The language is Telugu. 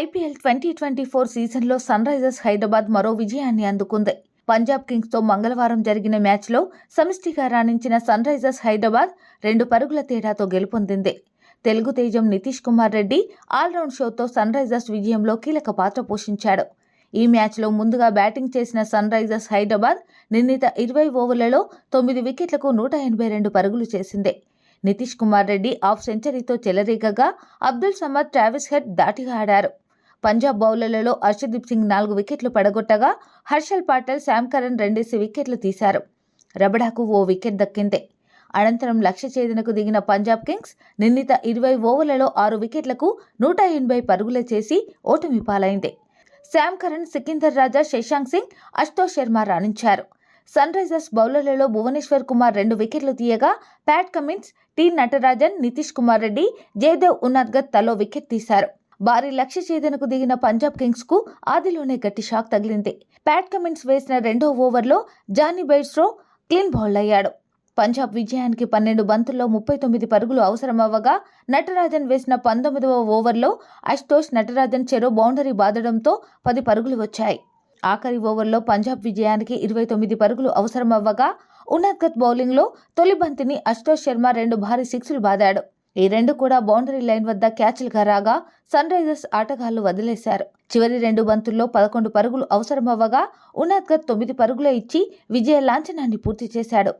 ఐపీఎల్ ట్వంటీ ట్వంటీ ఫోర్ సీజన్లో సన్ రైజర్స్ హైదరాబాద్ మరో విజయాన్ని అందుకుంది. పంజాబ్ కింగ్స్తో మంగళవారం జరిగిన మ్యాచ్లో సమిష్టిగా రాణించిన సన్ రైజర్స్ హైదరాబాద్ రెండు పరుగుల తేడాతో గెలుపొందింది. తెలుగు తేజం నితీష్ కుమార్ రెడ్డి ఆల్రౌండ్ షోతో సన్ రైజర్స్ విజయంలో కీలక పాత్ర పోషించాడు. ఈ మ్యాచ్లో ముందుగా బ్యాటింగ్ చేసిన సన్ రైజర్స్ హైదరాబాద్ నిర్ణీత ఇరవై ఓవర్లలో తొమ్మిది వికెట్లకు నూట ఎనభై రెండు పరుగులు చేసింది. నితీష్ కుమార్ రెడ్డి హాఫ్ సెంచరీతో చెలరేగగా అబ్దుల్ సమద్ ట్రావిస్ హెడ్ దాటిగా ఆడారు. పంజాబ్ బౌలర్లలో హర్షదీప్ సింగ్ నాలుగు వికెట్లు పడగొట్టగా హర్షల్ పాటల్ శామ్ కరణ్ రెండేసి వికెట్లు తీశారు. రబడాకు ఓ వికెట్ దక్కింది. అనంతరం లక్ష్య ఛేదనకు దిగిన పంజాబ్ కింగ్స్ నిర్ణీత ఇరవై ఓవర్లలో ఆరు వికెట్లకు నూట ఎనభై పరుగుల చేసి ఓటమి పాలైంది. శామ్ కరణ్ సికిందర్ రాజా శశాంక్ సింగ్ అశుతోష్ శర్మ రాణించారు. సన్ రైజర్స్ బౌలర్లలో భువనేశ్వర్ కుమార్ రెండు వికెట్లు తీయగా Pat Cummins T Natarajan Nitish Kumar Reddy Jaydev Unadkat తలో వికెట్ తీశారు. భారీ లక్ష్య ఛేదనకు దిగిన పంజాబ్ కింగ్స్కు ఆదిలోనే గట్టి షాక్ తగిలింది. ప్యాట్ కమిన్స్ వేసిన రెండో ఓవర్లో జానీ బైట్స్రో క్లీన్ బౌల్డ్ అయ్యాడు. పంజాబ్ విజయానికి పన్నెండు బంతుల్లో ముప్పై తొమ్మిది పరుగులు అవసరమవ్వగా నటరాజన్ వేసిన పంతొమ్మిదవ ఓవర్లో అష్తోష్ నటరాజన్ చెరో బౌండరీ బాదడంతో పది పరుగులు వచ్చాయి. ఆఖరి ఓవర్లో పంజాబ్ విజయానికి ఇరవై తొమ్మిది పరుగులు అవసరమవ్వగా ఉన్నద్గత్ బౌలింగ్లో తొలి బంతిని అష్తోష్ శర్మ రెండు భారీ సిక్స్లు బాదాడు. ఈ రెండు కూడా బౌండరీ లైన్ వద్ద క్యాచ్లుగా రాగా సన్ రైజర్స్ ఆటగాళ్ళు వదిలేశారు. చివరి రెండు బంతుల్లో పదకొండు పరుగులు అవసరమవ్వగా ఉన్నద్గత్ తొమ్మిది పరుగులే ఇచ్చి విజయ లాంఛనాన్ని పూర్తి చేశాడు.